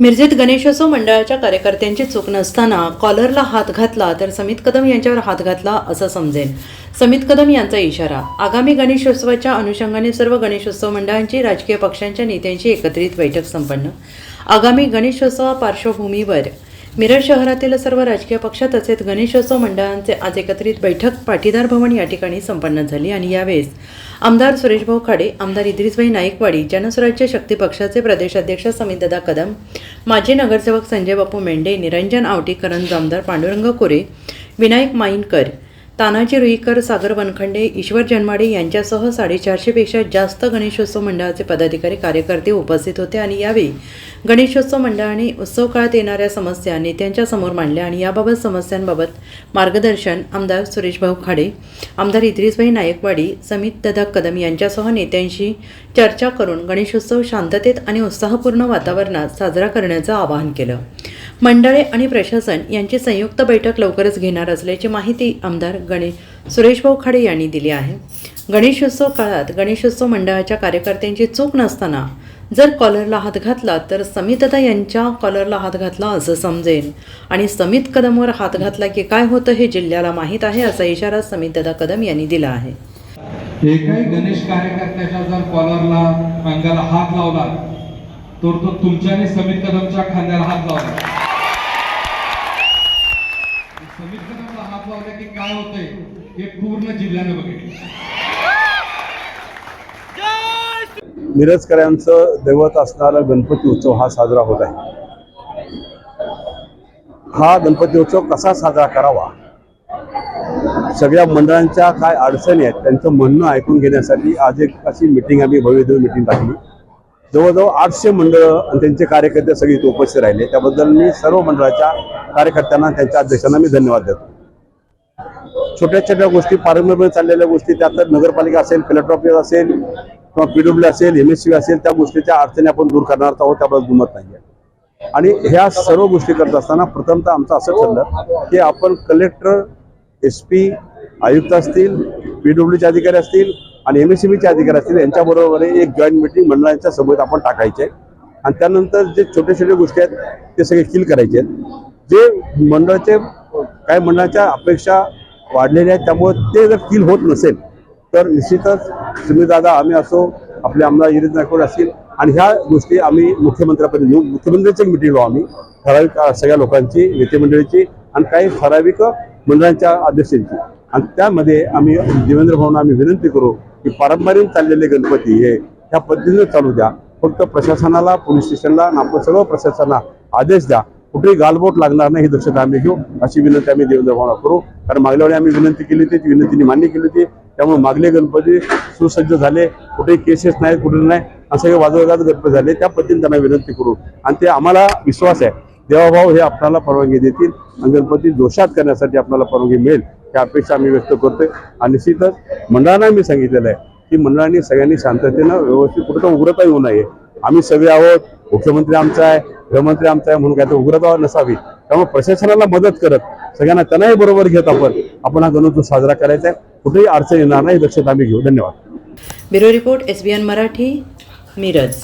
मिरजेत गणेशोत्सव मंडळाच्या कार्यकर्त्यांची चूक नसताना कॉलरला हात घातला तर समित कदम यांच्यावर हात घातला असं समजेल. समित कदम यांचा इशारा आगामी गणेशोत्सवाच्या अनुषंगाने सर्व गणेशोत्सव मंडळांची राजकीय पक्षांच्या नेत्यांची एकत्रित बैठक संपन्न. आगामी गणेशोत्सवा पार्श्वभूमीवर मिरज शहरातील सर्व राजकीय पक्ष तसेच गणेशोत्सव मंडळांचे आज एकत्रित बैठक पाटीदार भवन या ठिकाणी संपन्न झाली आणि यावेळेस आमदार सुरेशभाऊ खाडे आमदार इद्रिसभाई नाईकवाडी जनस्वराज्य शक्ती पक्षाचे प्रदेशाध्यक्ष समितदादा कदम माजी नगरसेवक संजय बापू मेंढे निरंजन आवटी जामदार पांडुरंग कोरे विनायक माईनकर तानाजी रुईकर सागर वनखंडे ईश्वर जन्माडे यांच्यासह साडेचारशेपेक्षा जास्त गणेशोत्सव मंडळाचे पदाधिकारी कार्यकर्ते उपस्थित होते आणि यावेळी गणेशोत्सव मंडळाने उत्सव काळात येणाऱ्या समस्या नेत्यांच्या समोर मांडल्या आणि याबाबत समस्यांबाबत मार्गदर्शन आमदार सुरेशभाऊ खाडे आमदार इद्रिसभाई नायकवाडी समित ददा कदम यांच्यासह नेत्यांशी चर्चा करून गणेशोत्सव शांततेत आणि उत्साहपूर्ण वातावरणात साजरा करण्याचं आवाहन केलं. मंडळे आणि प्रशासन यांची संयुक्त बैठक लवकरच घेणार असल्याची माहिती आमदार गणेश सुरेशभाऊ खाडे यांनी दिली आहे. गणेशोत्सव काळात गणेशोत्सव मंडळाच्या कार्यकर्त्यांची चूक नसताना जर कॉलरला हात घातला तर समितदा यांच्या कॉलरला हात घातला असं समजेल आणि समित कदमवर हात घातला की काय होतं हे जिल्ह्याला माहीत आहे असा इशारा समितदादा कदम यांनी दिला आहे. एकाही गणेश कार्यकर्त्याच्या जर कॉलरला अंगाला हात लावला तर तो तुमच्याने समित कदमच्या खांद्याला हात लावला. समित हात लावला की काय होतंय हे पूर्ण जिल्ह्याने बघितलं. मिरजकरांचं दैवत असणारा गणपती उत्सव हा साजरा होत आहे. हा गणपती उत्सव कसा साजरा करावा? सगळ्या मंडळांच्या काय अडचणी आहेत त्यांचं म्हणणं ऐकून घेण्यासाठी आज एक अशी मिटिंग आम्ही भव्यदेव मिटिंग टाकली. जवळजवळ आठशे मंडळं आणि त्यांचे कार्यकर्ते सगळे इथे उपस्थित राहिले. त्याबद्दल मी सर्व मंडळाच्या कार्यकर्त्यांना त्यांच्या अध्यक्षांना मी धन्यवाद देतो. छोट्या छोट्या गोष्टी पारंपरिक चाललेल्या गोष्टी त्यात नगरपालिका असेल कलेक्टर ऑफिस असेल किंवा पीडब्ल्यू असेल एम एस सी असेल त्या गोष्टीच्या अडचणी आपण दूर करणार आहोत त्याबद्दल दुमत नाही आहे आणि ह्या सर्व गोष्टी करत असताना प्रथमतः आमचं असं ठरलं की आपण कलेक्टर एस पी आयुक्त असतील पीडब्ल्यूचे अधिकारी असतील आणि एम एस सी बीचे अधिकारी असतील यांच्याबरोबर एक जॉईंट मिटिंग मंडळांच्या समोर आपण टाकायचे. आणि त्यानंतर जे छोटे छोटे गोष्टी आहेत ते सगळे किल करायचे आहेत. जे मंडळाचे काही मंडळाच्या अपेक्षा वाढलेल्या आहेत त्यामुळे ते जर किल होत नसेल तर निश्चितच तुम्ही दादा आम्ही असो आपले आमदार इरित नायकवाड असतील आणि ह्या गोष्टी आम्ही मुख्यमंत्र्यापर्यंत नेऊ. मुख्यमंत्र्यांची एक मिटिंग लावू आम्ही ठराविक सगळ्या लोकांची नेते मंडळीची आणि काही ठराविक मंडळांच्या अध्यक्षांची. आणि त्यामध्ये आम्ही देवेंद्र भाऊंना आम्ही विनंती करू की पारंपरिक चाललेले गणपती हे ह्या पद्धतीने चालू द्या. फक्त प्रशासनाला पोलीस स्टेशनला आणि आपण सर्व प्रशासनाला आदेश द्या. कुठेही गालबोट लागणार नाही ही दक्षता आम्ही घेऊ. अशी विनंती आम्ही देवेंद्र भावना करू. कारण मागल्या वेळी आम्ही विनंती केली होती ती विनंतीने मान्य केली होती. त्यामुळे मागले गणपती सुसज्ज झाले. कुठेही केसेस नाहीत कुठे नाही. असं हे वादविवाद गणपती झाले. त्या पद्धतीने त्यांना विनंती करू. आणि ते आम्हाला विश्वास आहे. देवाभाऊ हे आपल्याला परवानगी देतील आणि गणपती जोशात करण्यासाठी आपल्याला परवानगी मिळेल. ही अपेक्षा आम्ही व्यक्त करतोय. आणि निश्चितच मंडळांना मी सांगितलेलं आहे की मंडळांनी सगळ्यांनी शांततेनं व्यवस्थित कुठं उग्रता येऊ नये. आम्ही सगळे आहोत मुख्यमंत्री आमचा आहे गृहमंत्री आमचा आहे म्हणून काय तर उग्रता नसावी. त्यामुळे प्रशासनाला मदत करत सगळ्यांना त्यांनाही बरोबर घेत आपण आपण हा गणोत्सव साजरा करायचा आहे. कुठेही अडचण येणार नाही दक्षता आम्ही घेऊ. धन्यवाद. Bureau report S B N Marathi Miraj.